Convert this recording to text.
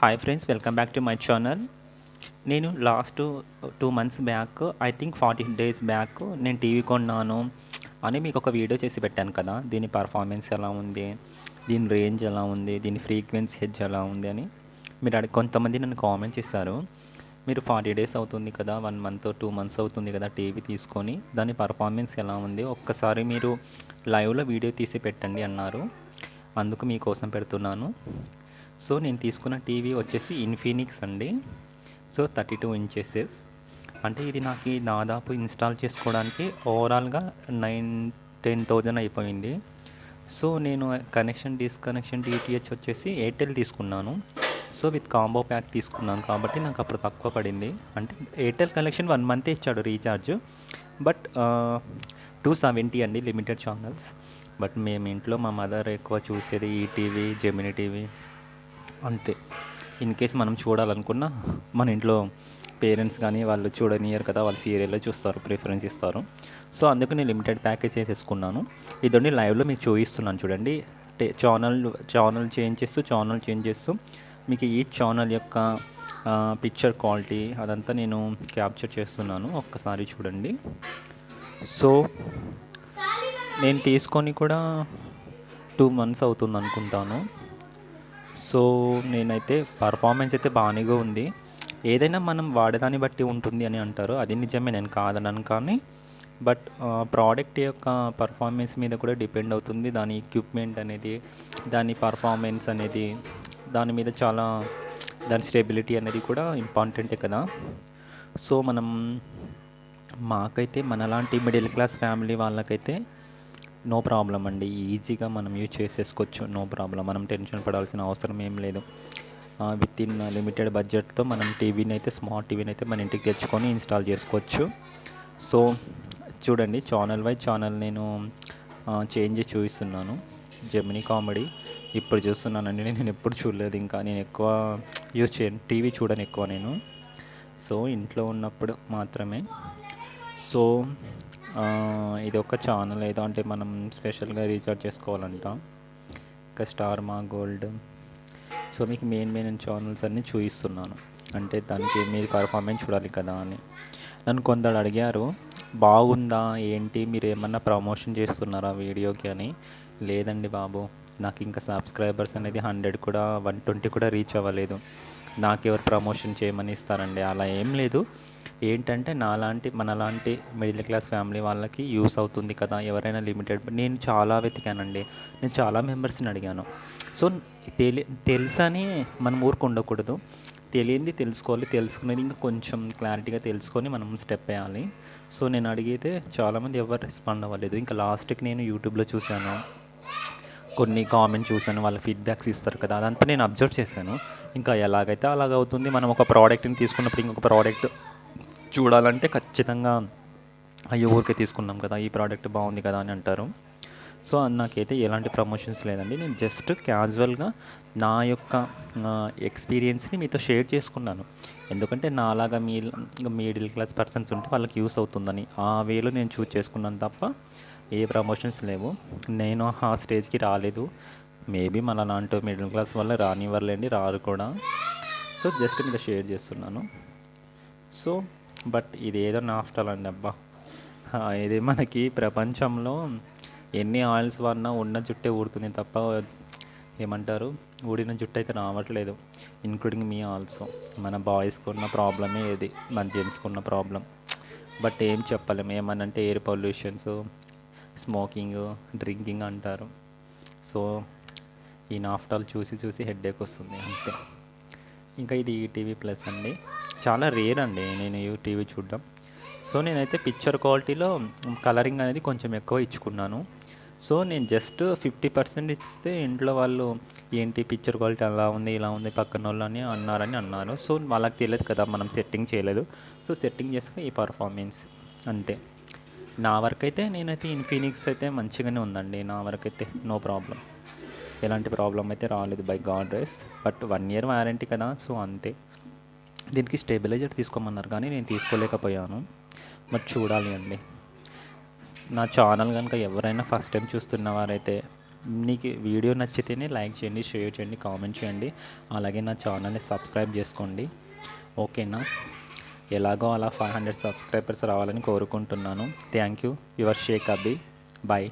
Hi friends welcome back to my channel నేను last two months back I think forty days back నేను TV కొన్నాను అని మీకు ఒక వీడియో చేసి పెట్టాను కదా. దీని పర్ఫార్మెన్స్ ఎలా ఉంది? దీని రేంజ్ ఎలా ఉంది? దీని ఫ్రీక్వెన్సీ హెడ్జ్ ఎలా ఉంది అని మీరు అడిగి కొంతమంది నన్ను కామెంట్ చేశారు. మీరు ఫార్టీ డేస్ అవుతుంది కదా వన్ మంత్ టూ మంత్స్ అవుతుంది కదా టీవీ తీసుకొని దాని పర్ఫార్మెన్స్ ఎలా ఉంది? ఒక్కసారి మీరు లైవ్లో వీడియో తీసి పెట్టండి అన్నారు. అందుకు మీకోసం పెడుతున్నాను. సో నేను తీసుకున్న టీవీ వచ్చేసి ఇన్ఫినిక్స్ అండి. So thirty two inches. అంటే ఇది నాకు దాదాపు ఇన్స్టాల్ చేసుకోవడానికి ఓవరాల్గా నైన్ టెన్ థౌజండ్ అయిపోయింది. సో నేను కనెక్షన్ డిస్కనెక్షన్ డిటిహెచ్ వచ్చేసి ఎయిర్టెల్ తీసుకున్నాను. సో విత్ కాంబో ప్యాక్ తీసుకున్నాను కాబట్టి నాకు అప్పుడు తక్కువ పడింది. అంటే ఎయిర్టెల్ కనెక్షన్ వన్ మంత్ ఇచ్చాడు రీఛార్జ్. బట్ టూ సెవెంటీ అండి లిమిటెడ్ ఛానల్స్. బట్ మేము ఇంట్లో మా మదర్ ఎక్కువ చూసేది ఈటీవీ జెమినీ టీవీ అంతే. ఇన్ కేస్ మనం చూడాలనుకున్నా మన ఇంట్లో పేరెంట్స్ కానీ వాళ్ళు చూడనియరు కదా వాళ్ళు సీరియల్లో చూస్తారు ప్రిఫరెన్స్ ఇస్తారు. సో అందుకు నేను లిమిటెడ్ ప్యాకేజ్ చేసేసుకున్నాను. ఇదండి లైవ్లో మీకు చూపిస్తున్నాను చూడండి. ఛానల్ ఛానల్ చేంజ్ చేస్తూ ఛానల్ చేంజ్ చేస్తూ మీకు ఈ ఛానల్ యొక్క పిక్చర్ క్వాలిటీ అదంతా నేను క్యాప్చర్ చేస్తున్నాను. ఒక్కసారి చూడండి. సో నేను తీసుకొని కూడా టూ మంత్స్ అవుతుంది అనుకుంటాను సో నేనైతే పర్ఫార్మెన్స్ అయితే బాగానే ఉంది. ఏదైనా మనం వాడేదాన్ని బట్టి ఉంటుంది అని అంటారు. అది నిజమే నేను కాదనను కానీ. బట్ ప్రోడక్ట్ యొక్క పర్ఫార్మెన్స్ మీద కూడా డిపెండ్ అవుతుంది. దాని ఎక్విప్మెంట్ అనేది దాని పర్ఫార్మెన్స్ అనేది దాని మీద చాలా దాని స్టెబిలిటీ అనేది కూడా ఇంపార్టెంటే కదా. సో మనం మాకైతే మనలాంటి మిడిల్ క్లాస్ ఫ్యామిలీ వాళ్ళకైతే నో ప్రాబ్లం అండి. ఈజీగా మనం యూజ్ చేసేసుకోవచ్చు. No problem. మనం టెన్షన్ పడాల్సిన అవసరం ఏం లేదు. విత్ ఇన్ లిమిటెడ్ బడ్జెట్తో మనం టీవీని అయితే స్మార్ట్ టీవీని అయితే మన ఇంటికి తెచ్చుకొని ఇన్స్టాల్ చేసుకోవచ్చు. సో చూడండి ఛానల్ వైజ్ ఛానల్ నేను చేంజ్ చూపిస్తున్నాను. Gemini comedy. ఇప్పుడు చూస్తున్నానండి. నేను ఎప్పుడు చూడలేదు. ఇంకా నేను ఎక్కువ యూజ్ చేయను టీవీ చూడను ఎక్కువ నేను. సో ఇంట్లో ఉన్నప్పుడు మాత్రమే. సో ఇది ఒక ఛానల్ ఏదో అంటే మనం స్పెషల్గా రీఛార్జ్ చేసుకోవాలంట. ఇంకా స్టార్ మా గోల్డ్ సో మీకు మెయిన్ మెయిన్ ఛానల్స్ అన్నీ చూపిస్తున్నాను. అంటే దానికి మీరు పర్ఫార్మెన్స్ చూడాలి కదా అని. నన్ను కొందరు అడిగారు బాగుందా? ఏంటి? మీరు ఏమన్నా ప్రమోషన్ చేస్తున్నారా వీడియోకి అని? లేదండి బాబు. నాకు ఇంకా సబ్స్క్రైబర్స్ అనేది హండ్రెడ్ కూడా వన్ ట్వంటీ కూడా రీచ్ అవ్వలేదు. నాకు ఎవరు ప్రమోషన్ చేయమని ఇస్తారండి? అలా ఏం లేదు. ఏంటంటే నాలాంటి మనలాంటి మిడిల్ క్లాస్ ఫ్యామిలీ వాళ్ళకి యూస్ అవుతుంది కదా ఎవరైనా లిమిటెడ్. నేను చాలా వెతికానండి. నేను చాలా మెంబర్స్ని అడిగాను. సో తెలి తెలుసని మనం ఊరికి ఉండకూడదు తెలియంది తెలుసుకోవాలి. తెలుసుకునేది ఇంకా కొంచెం క్లారిటీగా తెలుసుకొని మనం స్టెప్ వేయాలి. సో నేను అడిగితే చాలామంది ఎవరు రెస్పాండ్ అవ్వలేదు. ఇంకా లాస్ట్కి నేను యూట్యూబ్లో చూశాను. కొన్ని కామెంట్ చూశాను. వాళ్ళ ఫీడ్బ్యాక్స్ ఇస్తారు కదా అదంతా నేను అబ్జర్వ్ చేశాను. ఇంకా ఎలాగైతే అలాగ అవుతుంది మనం ఒక ప్రోడక్ట్ని తీసుకున్నప్పుడు ఇంకొక ప్రోడక్ట్ చూడాలంటే ఖచ్చితంగా అయ్యో ఊరికే తీసుకున్నాం కదా ఈ ప్రోడక్ట్ బాగుంది కదా అని అంటారు. సో నాకైతే ఎలాంటి ప్రమోషన్స్ లేదండి. నేను జస్ట్ క్యాజువల్గా నా యొక్క ఎక్స్పీరియన్స్ని మీతో షేర్ చేసుకున్నాను. ఎందుకంటే నాలాగా మీ మిడిల్ క్లాస్ పర్సన్స్ ఉంటే వాళ్ళకి యూస్ అవుతుందని. ఆ వేలో నేను చూస్ చేసుకున్నాను తప్ప ఏ ప్రమోషన్స్ లేవు. నేను ఆ స్టేజ్కి రాలేదు. మేబీ మన లాంటి మిడిల్ క్లాస్ వల్ల రానివ్వరులేండి రారు కూడా. సో జస్ట్ మీద షేర్ చేస్తున్నాను. సో బట్ ఇది ఏదో నాఫ్టల్ అండి అబ్బా ఇది మనకి ప్రపంచంలో ఎన్ని ఆయిల్స్ వాడినా ఉన్న జుట్టే ఊడుతుంది తప్ప ఏమంటారు? ఊడిన జుట్టు అయితే రావట్లేదు ఇంక్లూడింగ్ మీ ఆల్సో మన బాయ్స్కి ఉన్న ప్రాబ్లమే ఇది మన జెంట్స్కి ఉన్న ప్రాబ్లం బట్ ఏం చెప్పలేము ఏమనంటే ఎయిర్ పొల్యూషన్స్ స్మోకింగ్ డ్రింకింగ్ అంటారు. సో ఈ నాఫ్టాల్ చూసి చూసి హెడ్ఏక్ వస్తుంది అంతే. ఇంకా ఇది ఈటీవీ ప్లస్ అండి. చాలా రేర్ అండి. నేను టీవీ చూడడం. సో నేనైతే పిక్చర్ క్వాలిటీలో కలరింగ్ అనేది కొంచెం ఎక్కువ ఇచ్చుకున్నాను. సో నేను జస్ట్ ఫిఫ్టీ పర్సెంట్ ఇస్తే ఇంట్లో వాళ్ళు ఏంటి పిక్చర్ క్వాలిటీ అలా ఉంది ఇలా ఉంది పక్కన వాళ్ళు అని అన్నారని అన్నారు. సో వాళ్ళకి తెలియదు కదా మనం సెట్టింగ్ చేయలేదు. సో సెట్టింగ్ చేస్తే ఈ పర్ఫార్మెన్స్ అంతే. నా వరకు అయితే నేనైతే ఇన్ఫినిక్స్ అయితే మంచిగానే ఉందండి. నా వరకు అయితే నో ప్రాబ్లం ఎలాంటి ప్రాబ్లం అయితే రాలేదు by God rice but one year warranty కదా సో అంతే. దీనికి స్టెబిలైజర్ తీసుకోమన్నారు కానీ నేను తీసుకోలేకపోయాను. మరి చూడాలి అండి. నా ఛానల్ కనుక ఎవరైనా ఫస్ట్ టైం చూస్తున్న వారైతే మీకు వీడియో నచ్చితేనే లైక్ చేయండి షేర్ చేయండి కామెంట్ చేయండి. అలాగే నా ఛానల్ని సబ్స్క్రైబ్ చేసుకోండి. ఓకేనా? ఎలాగో అలా ఫైవ్ హండ్రెడ్ సబ్స్క్రైబర్స్ రావాలని కోరుకుంటున్నాను. Thank you. యువర్ షేక్ అబ్బి. బాయ్